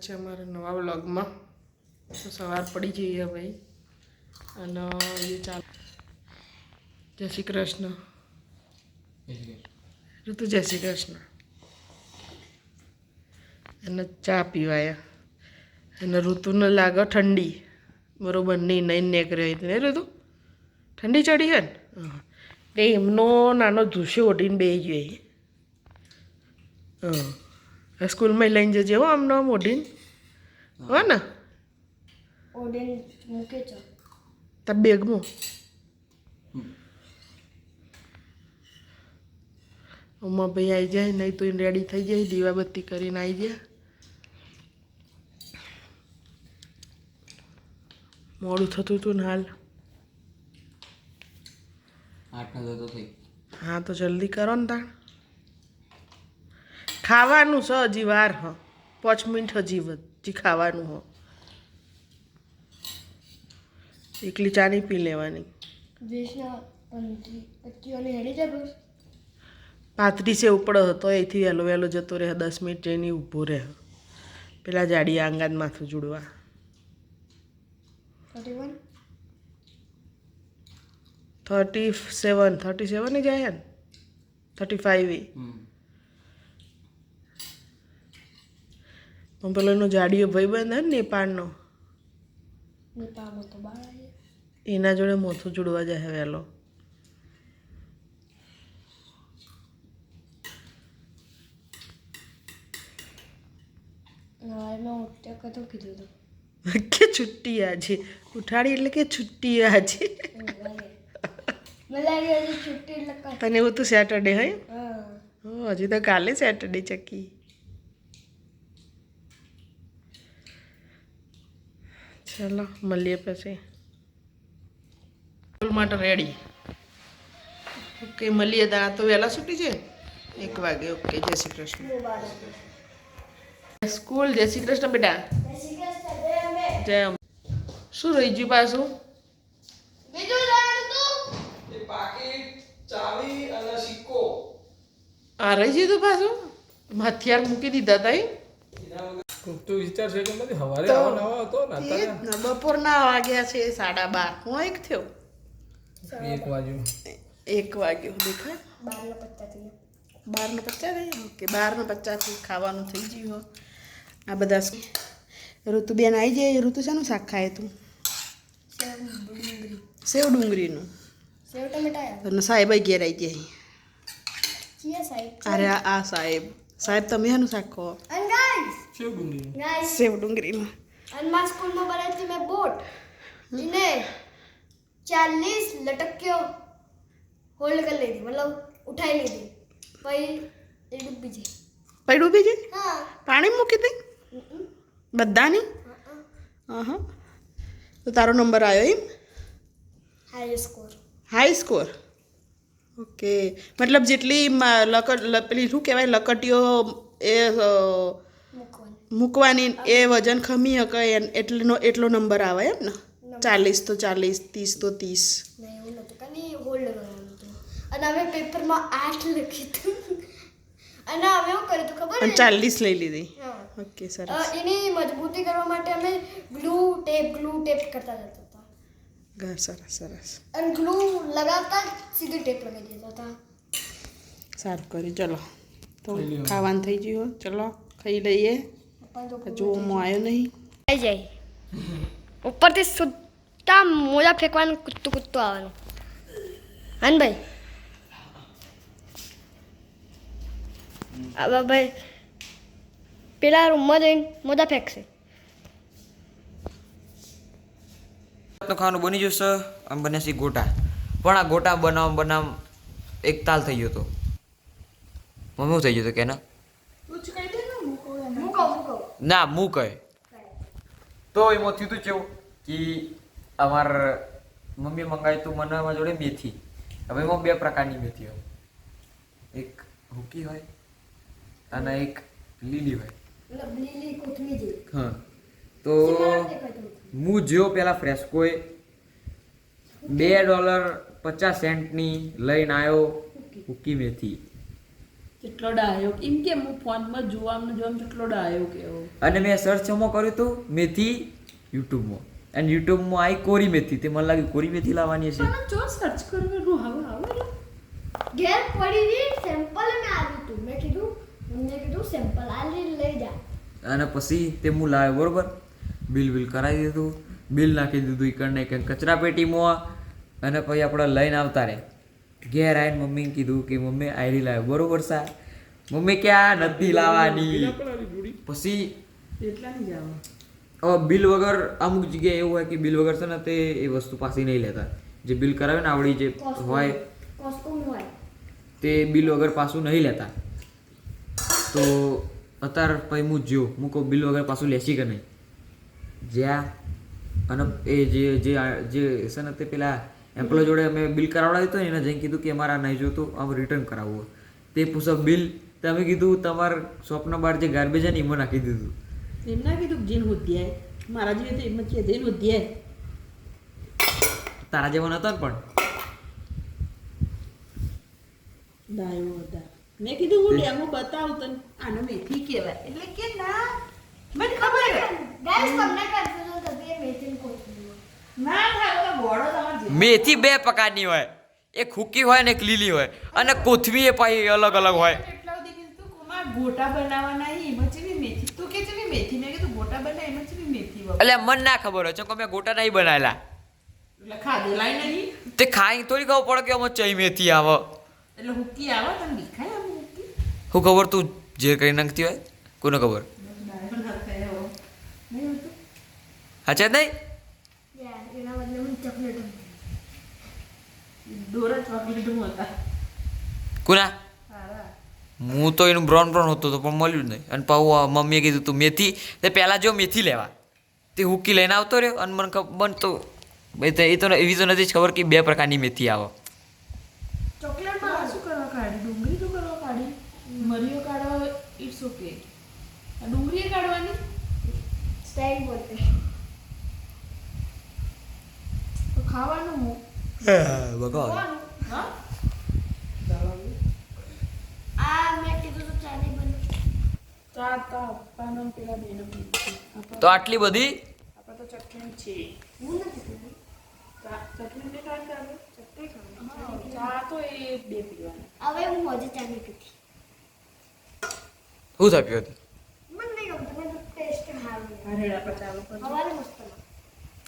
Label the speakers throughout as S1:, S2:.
S1: છે અમારા નવા વ્લોગમાં. તો સવાર પડી જઈએ ભાઈ અને એ ચાલ જય શ્રી કૃષ્ણ. ઋતુ જય શ્રી કૃષ્ણ. અને ચા પીવાયા. અને ઋતુને લાગે ઠંડી. બરોબર નહીં નહીં નીકળ્યો હતી નહીં ઋતુ? ઠંડી ચડી હે ને? હા. તે એમનો નાનો ધૂસ્યો ઓઢીને બે જોઈએ હા. સ્કૂલમાં લઈને જજે હો આમ નામ ઓઢીને. હો ને?
S2: ઓડેન મૂકે છે.
S1: તાર બેગમાં ઉમા ભાઈ આવી જાય નહીં તો રેડી થઈ જાય દીવાબત્તી કરીને આવી જાય. મોડું થતું હતું ને હાલ.
S3: આઠ નવ તો થઈ.
S1: હા તો જલ્દી કરો ને તાણ. ખાવાનું છે હજી વાર હ. પાંચ મિનિટ હજી વધ- હજી ખાવાનું હો. એકલી ચા નહીં પી લેવાની.
S2: દેશના પંથી પચીઓને હેડી જાય બસ?
S1: પાંત્રીસે ઉપડો હતો એથી વહેલો વહેલો જતો રહે દસ મિનિટ જઈને ઊભો રહે. પેલા જાડી આંગાદ માથું જોડવા.
S2: થર્ટી
S1: સેવન થર્ટી સેવન જાય ને થર્ટી ફાઈવ એ
S3: હમ
S1: પણ પેલો એનો જાડીયો ભાઈ બંધ હે ને નેપાળનો? એના જોડે મોથું જોડવા જાય વહેલો. કે છુટ્ટી આજે? ઉઠાડી એટલે કે છુટ્ટી આજે. તને એવું તો સેટરડે હોય હજી તો કાલે સેટરડે ચકી ચલો મળીએ પછી. સ્કૂલ માટે રેડી ઓકે મળીએ દાણા. તો વહેલા છૂટી છે? એક વાગે. ઓકે જય શ્રી કૃષ્ણ.
S2: હતી.
S1: સ્કૂલ જય શ્રી કૃષ્ણ બેટા. જય શું રહી ગયું પાછું? આ રહી ગયું તું પાછું? હથિયાર મૂકી દીધા તા એમ?
S4: તો વિચાર છે કે મને
S1: સવારે
S4: આવો નવા હતો ને અત્યારે
S1: બપોરના વાગ્યા છે સાડા બાર. હું એક થયો?
S4: એક બાજુ
S1: એક વાગ્યો દેખાય?
S2: બારનો થઈ
S1: બારનો પચાસ થઈ ઓકે બારનો ખાવાનું થઈ ગયું આ બધા ઋતુ ઋતુબેન આવી જાય ઋતુ શાનું શાક ખાય તું?
S2: સેવ ડુંગળી.
S1: સેવ ડુંગળીનું.
S2: સેવ ટમેટા
S1: અને સાહેબ ઘેર આવી જાય. અરે આ આ સાહેબ. સાહેબ તમે શાનું શાક ખો
S4: ગુંડી
S2: guys,
S1: સેવ ડુંગળીનું
S2: and મારા સ્કૂલમાં બનાવી હતી મેં બોટ ને ચાલીસ લટક્યો હોલ્ડ કરી લીધી મતલબ ઉઠાઈ લીધી પછી એ ડૂબી ગઈ
S1: પછી ડૂબી જાય
S2: હા
S1: પાણી મૂકી દઈ. બધાની હા હા તો તારો નંબર આવ્યો એમ
S2: high score
S1: high score okay મતલબ જેટલી લકટ લ- પેલી શું કહેવાય લકટીઓ એ
S2: મૂકવાની
S1: એ વજન ખમી શકે એમ એટલનો એટલો નંબર આવે એમ ને? ચાલીસ તો ચાલીસ ત્રીસ તો ત્રીસ.
S2: અને હવે પેપરમાં આઠ લખ્યું હતું અને હવે હું કર્યું ખબર
S1: અને ચાલીસ લઈ લીધી. ઓકે
S2: સર
S1: સરસ.
S2: એની મજબૂતી કરવા માટે અમે ગ્લુ ટેપ ગ્લુ ટેપ કરતા જતા હતા.
S1: ઘર સરસ સરસ.
S2: અને ગ્લુ લગાવતા સીધી ટેપ લગાવી દેતા હતા.
S1: સારું કર્યું. ચલો. તો ખાવાનું થઈ ગયું. ચલો ખાઈ લઈએ. હું આવ્યો નહીં.
S2: આવી જાય. ઉપરથી સુદ્ધા મોજા ફેંકવાનું કૂદતું કૂદતું આવવાનું. હાન ભાઈ. હવે ભાઈ પેલા રૂમમાં જઈને મોજા ફેંકશે.
S3: તો ખાવાનું બની જશે આમ બને છે ગોટા. પણ આ ગોટા બનાવ બનાવ એક તાલ થઈ ગયો હતો મમ્મી થઈ ગયું હતું કે ના? ના હું કહે તો એમાં થયું હતું કેવું કે અમાર મમ્મી મંગાવી તું મને મારા જોડે મેથી. હવે એમાં બે પ્રકારની મેથી હોય. એક હુકી હોય અને એક લીલી હોય. હા. તો હું જેવો પેલા ફ્રેસ્કોએ બે ડોલર પચાસ સેન્ટની લઈને આવ્યો હુકી મેથી.
S5: કેટલો ડાયો? એમ કે હું ફોનમાં જોવાનું જોવામાં કેટલો ડાયો કેવો?
S3: અને મેં સર્ચ એમાં કર્યું હતું મેથી યુટ્યુબમાં. અને યુટ્યુબમાં આવી કોરી મેથી. તે મને લાગ્યું કોરી મેથી લાવવાની છે
S5: જો સર્ચ કરવાનું હવે આવે
S2: ઘેર પડી હતી સેમ્પલ મેં આવ્યું હતું. મેં કીધું મને કીધું સેમ્પલ આ લઈ જા.
S3: અને પછી તે હું લાવ્યો બરોબર? બિલ બિલ કરાવી દીધું. બિલ નાખી દીધું ઈકડને કે કચરા પેટીમાં અને પછી આપણે લઈને આવતા રહે. ઘેર આવીને મમ્મીને કીધું કે મમ્મી આયરી લાવ્યો. બરોબર સા? મમ્મી ક્યાં નથી લાવવાની. પછી બિલ વગર અમુક જગ્યાએ એવું હોય કે બિલ વગર છે ને તે એ વસ્તુ પાછી નહીં લેતા. જે બિલ કરાવે ને આવડી જે હોય તે બિલ વગર પાછું નહીં લેતા. તો અત્યારે પછી હું જો હું કહું બિલ વગર પાછું લેશી કે નહીં? જ્યાં અને એ જે જે જે છે ને તે પેલા એમ્પ્લોય જોડે અમે બિલ કરાવડાવ્યું હતું એને જઈને કીધું કે અમારા નહીં જોતું આમ રિટર્ન કરાવવું તે પૂછો બિલ તમે કીધું તમારા શોપના બહાર જે ગાર્બેજ છે ને એમાં નાખી દીધું.
S5: એમ ના કીધું જેન હોદ્યાય મારા જેવી તો એમ જ કે જેન હોદ્યાય
S3: તારા જેવો નતો ને પણ?
S5: ડાયો હતા. મેં કીધું હું ડેમો બતાવું તને. આને મેથી કહેવાય. એટલે કે ના. મને ખબર
S2: ગાઈસ તમને કન્ફ્યુઝન થતી એ મેથીન કોથમીર
S5: ના થાય ઓલા ગોળો તમારે જે
S3: મેથી બે પ્રકારની હોય એક હુકી હોય ને એક લીલી હોય અને કોથમી એ પાછી અલગ અલગ હોય
S5: એટલા સુધી કીધું તું કુમાર ગોટા બનાવવાના ઈ, એમાં મેથી તું કે ચેવી મેથી મેં કીધું ગોટા બનાય એમાં મેથી
S3: એટલે મન ના ખબર હોય કે મેં ગોટા નહીં બનાવેલા
S5: એટલે ખાધેલાય નહીં
S3: તે ખાઈ થોડી ખબર પડે કે અમે ચઈ મેથી આવે
S5: એટલે હુકી આવે તને દેખાય આમ હુકી
S3: શું ખબર તું જે કરી નાખતી હોય કોને ખબર? હાચે નહીં
S2: યાર એના બદલે મને ચોકલેટ
S5: દોરા હતા
S3: કુના? હું તો એનું બ્રાઉન બ્રાઉન હતો તો પણ મળ્યું જ નહીં. અને પાછું મમ્મીએ કીધું તું મેથી તે પહેલાં જો મેથી લેવા. તે હુકી લઈને આવતો રહ્યો અને મને ખબર બન તો ભાઈ તો એ તો એવી તો નથી જ ખબર કે બે પ્રકારની મેથી આવે.
S5: ચોકલેટમાં શું કરવા કાઢી ડુંગળી તો કરવા કાઢી. મરીઓ કાઢવા ઇટ્સ ઓકે ડુંગળી કાઢવાની?
S2: સ્ટાઈલ બોલતે.
S5: તો ખાવાનું હું હા
S2: આ તો
S3: આટલી બધી
S5: આપણે તો ચટણી છે
S2: હું
S5: થાય
S2: હવારે મસ્ત.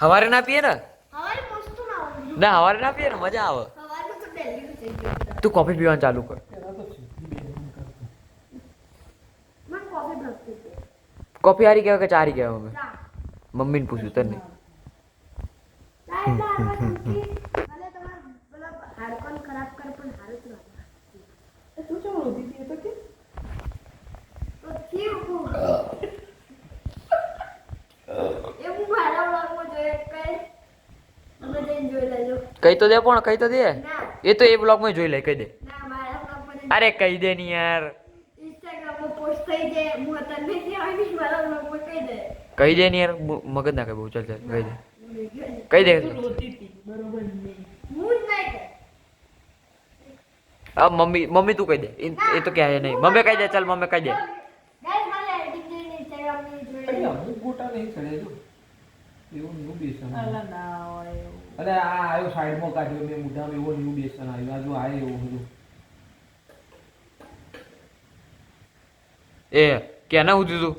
S3: સવારે ના પીએ ને?
S2: ના આવે
S3: ના સવારે ના પીએ ને મજા આવે.
S2: હવારનું તો ડેલીનું થઈ ગયું
S3: તું કોફી પીવાનું ચાલુ કર.
S2: મને કોફી ભાવતી હતી.
S3: કોફી હારી કહેવાય કે ચારી કહેવાય? અમે
S2: ચા.
S3: મમ્મીને પૂછ્યું તને
S2: ચા એટલે આમાં શું કે ભલે તમારા પેલા હાડકાને ખરાબ કરે પણ હારું જ લાગે.
S5: તું ચમ રોતી હતી એ તો કે
S2: તો થયું. એ હું મારા vlogમાં જોઈ કઈ તમે જઈને જોઈ લેજો
S3: કહી તો દે પણ કહી તો દે. એ તો એ બ્લોગમાં જોઈ લે કહી દે. અરે કહી દે ને યાર.
S2: કહી દે.
S3: ને યાર મગજ ના કહે બહુ ચાલ ચાલ કહી દે. કહી. દે.
S2: હું
S3: મમ્મી મમ્મી તું કહી દે. એ તો ક્યાં નહીં. મમ્મી કહી દે ચાલ મમ્મી કહી દે.
S4: એવું
S5: નહીં
S4: અરે આ આવ્યો સાઈડમાં કાઢ્યો મેં મોઢામાં એવો ન્યુ બેસન આવ્યો. આજુ જો આ એવો હતો
S3: એ કેને ના હું તું?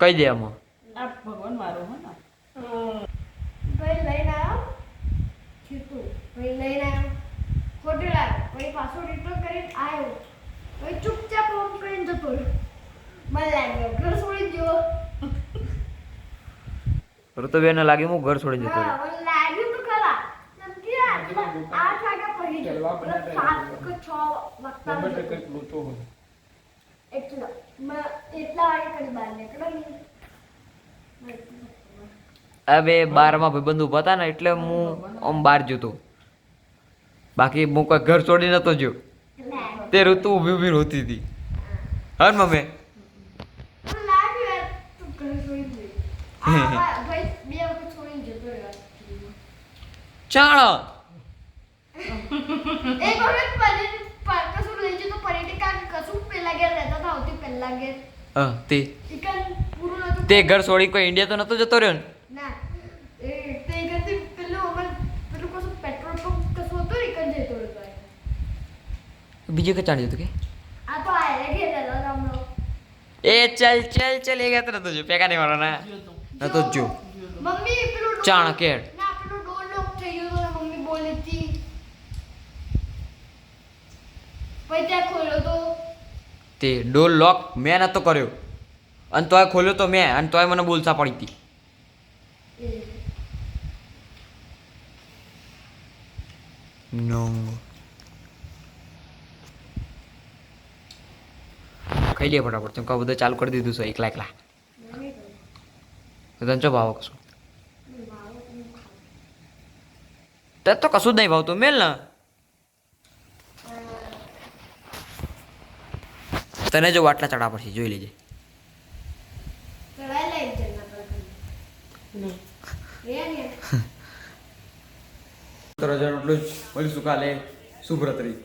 S3: કહી દે આમાં?
S5: ભગવાન મારો હો ને
S2: ભાઈ લઈને આવ્યો છીતું ભાઈ લઈને આવ્યો ખોટું લાવ્યો પછી પાછો રિટર્ન કરીને આવ્યો પછી ચૂપચાપ ફોન કરીને જતો રહ્યો મને લાગ્યો ઘર છોડી ગયો
S3: ઋતુબેન લાગે હું ઘર છોડી જતો
S2: હા
S3: રહ્યો
S2: મને લાગ્યું તો ખરા કેમ કે આટલા આઠ વાગ્યા પછી ગયો મતલબ સાત કે છ વાગતા
S4: ગમે તે
S2: જતો.
S4: કંઈક લોચો હોય
S2: એટલા મેં એટલા વાગે કરી બહાર નીકળ્યો ને
S3: આ બે બારમાં ભાઈબંધ ઊભા હતા ને એટલે હું આમ બહાર જતો. બાકી હું કોઈ ઘર છોડી નતો જો તે ઋતુ ઊભી ઊભી રોતી હતી. હા મમ્મી?
S2: આ રહ્યો
S3: ચાલો
S2: એક વખત પછી પાછો લઈ જતો પરેટી કશું પેલા ઘેર રહેતા હતા આવતી પહેલા ઘેર.
S3: હા તે.
S2: ચિકન પૂરું નતું
S3: તે ઘર છોડી કોઈ ઇન્ડિયા તો નતો જતો રહ્યો ને?
S2: ના એ તે ઘરથી પેલું અમાર પેલું કશું પેટ્રોલ પંપ કશું હતો ને કઈ જતો હતો એ.
S3: બીજે કઈ ચાલી જતું કે?
S2: આ તો આયરે ઘેર રહેતા
S3: એ ચલ ચલ ચલ એ ગયા તો જો પેકા નહીં મારો ના નતો તો જો.
S2: મમ્મી પેલું ચાણ
S3: ચાણકેર.
S2: ના પેલું ડોર લોક થઈ ગયો તો મમ્મી બોલી હતી પછી ત્યાં ખોલ્યો તો.
S3: તે ડોર લોક મેં નતો કર્યો. અને તોય ખોલ્યો તો મેં અને તોય મને બોલતા પડી હતી. નો ખાઈ લે ફટાફટ તેમ કહું બધું ચાલુ કરી દીધું છે એકલા એકલા. તો તને ચો ભાવ કશું તે તો કશું જ નહીં ભાવતું, મેલ ને. તને જો વાટલા ચડા પડશે, જોઈ લેજે. તો એટલું જ. મળીશું કાલે. શુભરાત્રી.